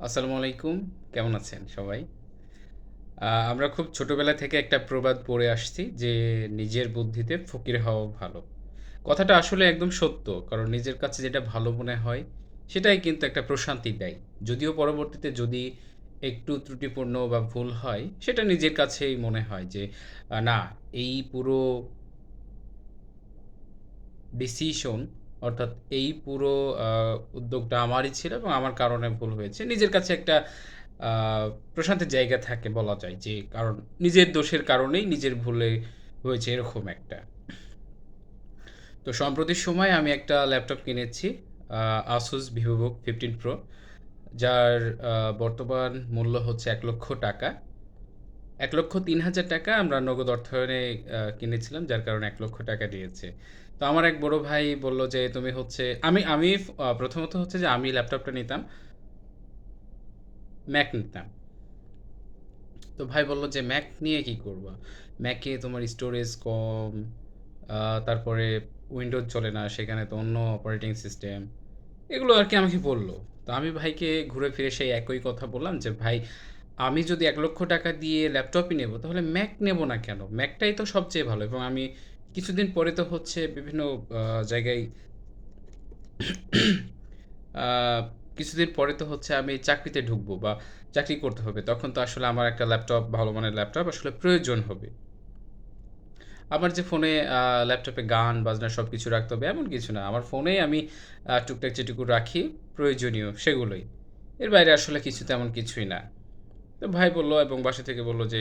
আসসালামু আলাইকুম। কেমন আছেন সবাই? আমরা খুব ছোটবেলা থেকে একটা প্রবাদ পড়ে আসছি যে, "নিজের বুদ্ধিতে ফকির হওয়া ভালো।" কথাটা আসলে একদম সত্য। কারণ নিজের কাছে যেটা ভালো মনে হয়, সেটাই কিন্তু একটা প্রশান্তি দেয়। যদিও পরবর্তীতে যদি একটু ত্রুটিপূর্ণ বা ভুল হয়, সেটা নিজের কাছেই মনে হয় যে, না এই পুরো ডিসিশন অর্থাৎ এই পুরো উদ্যোগটা আমারই ছিল এবং আমার কারণে ভুল হয়েছে। নিজের কাছে একটা প্রশান্তের জায়গা থাকে বলা যায় যে, কারণ নিজের দোষের কারণেই নিজের ভুলে হয়েছে এরকম একটা। তো সম্প্রতি সময় আমি একটা ল্যাপটপ কিনেছি। আসুস VivoBook 15 Pro যার বর্তমান মূল্য হচ্ছে ৳১,০০,০০০ ৳১,৩০,০০০ আমরা নগদ অর্থায়নে কিনেছিলাম যার কারণে এক লক্ষ টাকা দিয়েছে তো আমার এক বড় ভাই বলল যে, "তুমি হচ্ছে" আমি আমি প্রথমত হচ্ছে যে আমি ল্যাপটপটা নিতাম ম্যাক নিতাম। তো ভাই বলল যে, ম্যাক নিয়ে কি করবা? ম্যাকে তোমার স্টোরেজ কম, তারপরে উইন্ডোজ চলে না, সেখানে তো অন্য অপারেটিং সিস্টেম।" এগুলো আর কি আমাকে বলল তো আমি ভাইকে ঘুরে ফিরে সেই একই কথা বললাম যে, "ভাই, আমি যদি এক লক্ষ টাকা দিয়ে ল্যাপটপই নেব, তাহলে ম্যাক নেব না কেন? ম্যাকটাই তো সবচেয়ে ভালো।" এবং আমি কিছুদিন পরে তো হচ্ছে বিভিন্ন জায়গায় কিছুদিন পরে তো হচ্ছে আমি চাকরিতে ঢুকবো বা চাকরি করতে হবে। তখন তো আসলে আমার একটা ল্যাপটপ, ভালো মানের ল্যাপটপ আসলে প্রয়োজন হবে। আমার যে ফোনে ল্যাপটপে গান, বাজনা সব কিছু রাখতে হবে এমন কিছু না। আমার ফোনেই আমি টুকটাক যেটুকু রাখি প্রয়োজনীয় সেগুলোই। এর বাইরে আসলে কিছু তেমন কিছুই না। ভাই বলল এবং বাসা থেকে বলল যে,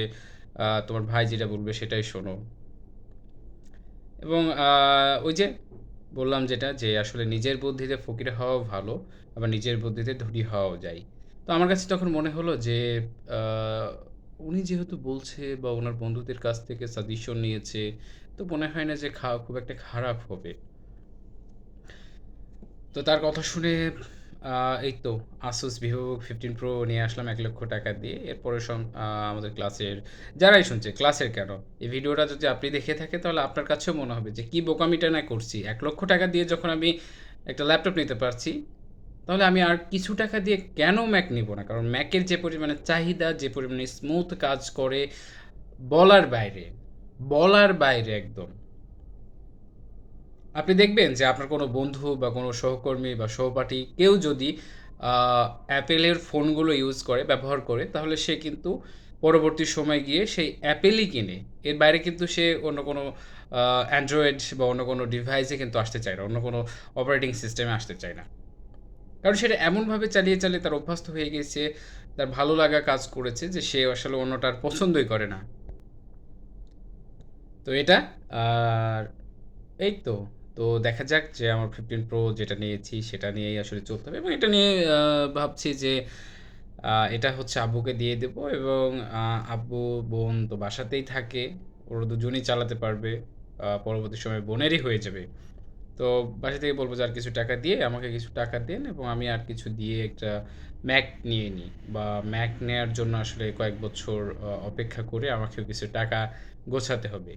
"তোমার ভাই যেটা বলবে সেটাই শোনো।" এবং ওই যে বললাম যেটা যে আসলে নিজের বুদ্ধিতে ফকির হওয়াও ভালো, আবার নিজের বুদ্ধিতে ধনী হওয়াও যায়। তো আমার কাছে তখন মনে হলো যে উনি যেহেতু বলছে বা ওনার বন্ধুদের কাছ থেকে সাজেশন নিয়েছে, তো মনে হয় না যে খা খুব একটা খারাপ হবে। তো তার কথা শুনে এই তো Asus VivoBook 15 Pro নিয়ে আসলাম এক লক্ষ টাকা দিয়ে। এরপরে আমাদের ক্লাসের যারাই শুনছে, ক্লাসের কেন? এই ভিডিওটা যদি আপনি দেখে থাকেন তাহলে আপনার কাছেও মনে হবে যে কী বোকামিটা না করছি। এক লক্ষ টাকা দিয়ে যখন আমি একটা ল্যাপটপ নিতে পারছি, তাহলে আমি আর কিছু টাকা দিয়ে কেন ম্যাক নিব না? কারণ ম্যাকের যে পরিমাণে চাহিদা, যে পরিমাণে স্মুথ কাজ করে বলার বাইরে, বলার বাইরে একদম। আপনি দেখবেন যে আপনার কোনো বন্ধু বা কোনো সহকর্মী বা সহপাঠী কেউ যদি অ্যাপেলের ফোনগুলো ইউজ করে, ব্যবহার করে, তাহলে সে কিন্তু পরবর্তী সময়ে গিয়ে সেই Apple-ই কিনে। এর বাইরে কিন্তু সে অন্য কোনো অ্যান্ড্রয়েড বা অন্য কোনো ডিভাইসে কিন্তু আসতে চায় না। অন্য কোনো অপারেটিং সিস্টেমে আসতে চায় না। কারণ সেটা এমনভাবে চালিয়ে, চালিয়ে তার অভ্যস্ত হয়ে গেছে, তার ভালো লাগা কাজ করেছে যে সে আসলে অন্যটা আর পছন্দই করে না। তো এটা আর এই তো। তো দেখা যাক যে আমার ফিফটিন প্রো যেটা নিয়েছি সেটা নিয়েই আসলে চলতে হবে এবং এটা নিয়ে ভাবছি যে এটা হচ্ছে আব্বুকে দিয়ে দেব এবং আব্বু, বোন তো বাসাতেই থাকে। ওরা দুজনই চালাতে পারবে। পরবর্তী সময়ে বোনেরই হয়ে যাবে। তো বাসা থেকে বলব যে, "আর কিছু টাকা দিয়ে আমাকে কিছু টাকা দেন এবং আমি আর কিছু দিয়ে একটা ম্যাক নিয়ে নিই বা ম্যাক নেয়ার জন্য আসলে কয়েক বছর অপেক্ষা করে আমাকেও কিছু টাকা গোছাতে হবে।"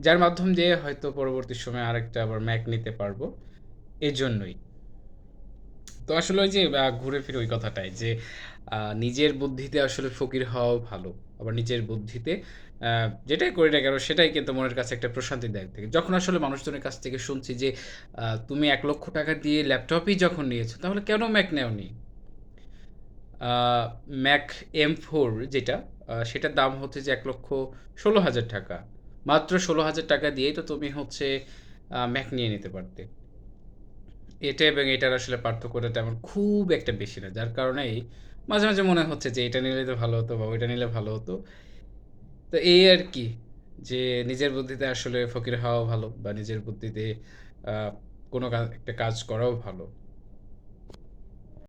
যার মাধ্যম দিয়ে হয়তো পরবর্তী সময়ে আরেকটা আবার ম্যাক নিতে পারব। এজন্যই। তো আসলে ওই যে ঘুরে ফিরে ওই কথাটাই যে নিজের বুদ্ধিতে আসলে ফকির হওয়াও ভালো। আবার নিজের বুদ্ধিতে যেটাই করি না কেন সেটাই কিন্তু মনের কাছে একটা প্রশান্তিদায়ক থাকে। যখন আসলে মানুষজনের কাছ থেকে শুনছি যে তুমি এক লক্ষ টাকা দিয়ে ল্যাপটপই যখন নিয়েছো তাহলে কেন Mac নেওনি? আ Mac M4 যেটা সেটার দাম হচ্ছে যে ৳১,১৬,০০০ মাত্র ৳১৬,০০০ দিয়েই তো তুমি হচ্ছে ম্যাক নিয়ে নিতে পারতে। এটা এবং এটার আসলে পার্থক্যটা তেমন খুব একটা বেশি না। যার কারণেই মাঝে, মাঝে মনে হচ্ছে যে এটা নিলে তো ভালো হতো বা ওইটা নিলে ভালো হতো। তো এই আর কি যে নিজের বুদ্ধিতে আসলে ফকির হওয়া ভালো বা নিজের বুদ্ধিতে কোনো একটা কাজ করাও ভালো।